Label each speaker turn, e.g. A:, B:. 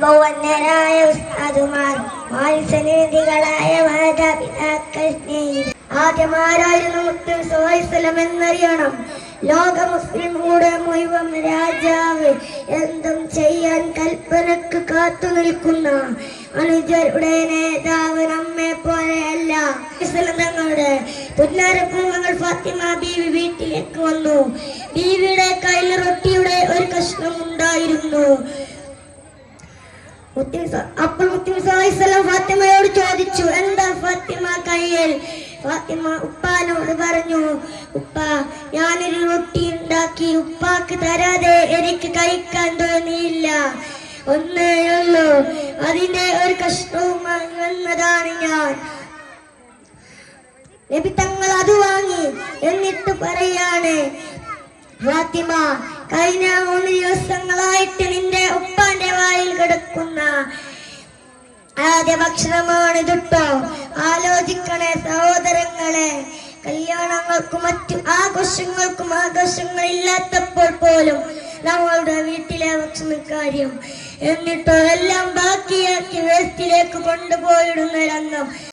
A: ബഹുവന്യരായ ഉസ്താദുമാർ വാത്സനീതികളായ മാതാപിതാക്കൾ സ്നേഹിതർ ആദ്യമാരായിരുന്നു മുസ്ലിം സ്വലം എന്നറിയണം. ലോക മുസ്ലിം കൂടെ മുഴുവൻ രാജാവ് എന്തും ചെയ്യാൻ കൽപ്പനക്ക് കാത്തു നിൽക്കുന്ന അനുജരുടെ നേതാവ് നമ്മെ പോലെയല്ല. തങ്ങളുടെ പുന്നാരപ്പൂവങ്ങൾ ഫാത്തിമ ബീവി വീട്ടിലേക്ക് വന്നു. ബീവിയുടെ കയ്യിൽ റൊട്ടിയുടെ ഒരു കഷ്ണം ഉണ്ടായിരുന്നു. അപ്പോൾ മുസ്ലിം സ്വലം ഫാത്തിമയോട് ചോദിച്ചു എന്താ ഫാത്തിമ കയ്യിൽ? ഫാത്തിമ ഉപ്പാനോട് പറഞ്ഞു ഉപ്പ ഞാനൊരു റൊട്ടി ഉണ്ടാക്കി ഉപ്പാക്ക് തരാതെ എനിക്ക് കഴിക്കാൻ തോന്നിയില്ല. ഒന്നേ ഉള്ളൂ. അതിന്റെ ഒരു കഷ്ണവുമായി വന്നതാണ് ഞാൻ. നബി തങ്ങൾ അത് വാങ്ങി. എന്നിട്ട് പറയാണ് ഫാത്തിമ കഴിഞ്ഞ മൂന്ന് ദിവസങ്ങളായിട്ട് നിന്റെ ഉപ്പാന്റെ ആദ്യ ഭക്ഷണമാണ് ഇതിട്ടോ ആലോചിക്കണേ സഹോദരങ്ങളെ കല്യാണങ്ങൾക്കും മറ്റു ആഘോഷങ്ങൾക്കും ആഘോഷങ്ങൾ ഇല്ലാത്തപ്പോൾ പോലും നമ്മളുടെ വീട്ടിലെ ഭക്ഷണ കാര്യം എന്നിട്ടോ എല്ലാം ബാക്കിയാക്കി വേസ്റ്റിലേക്ക് കൊണ്ടുപോയിടുന്ന രംഗം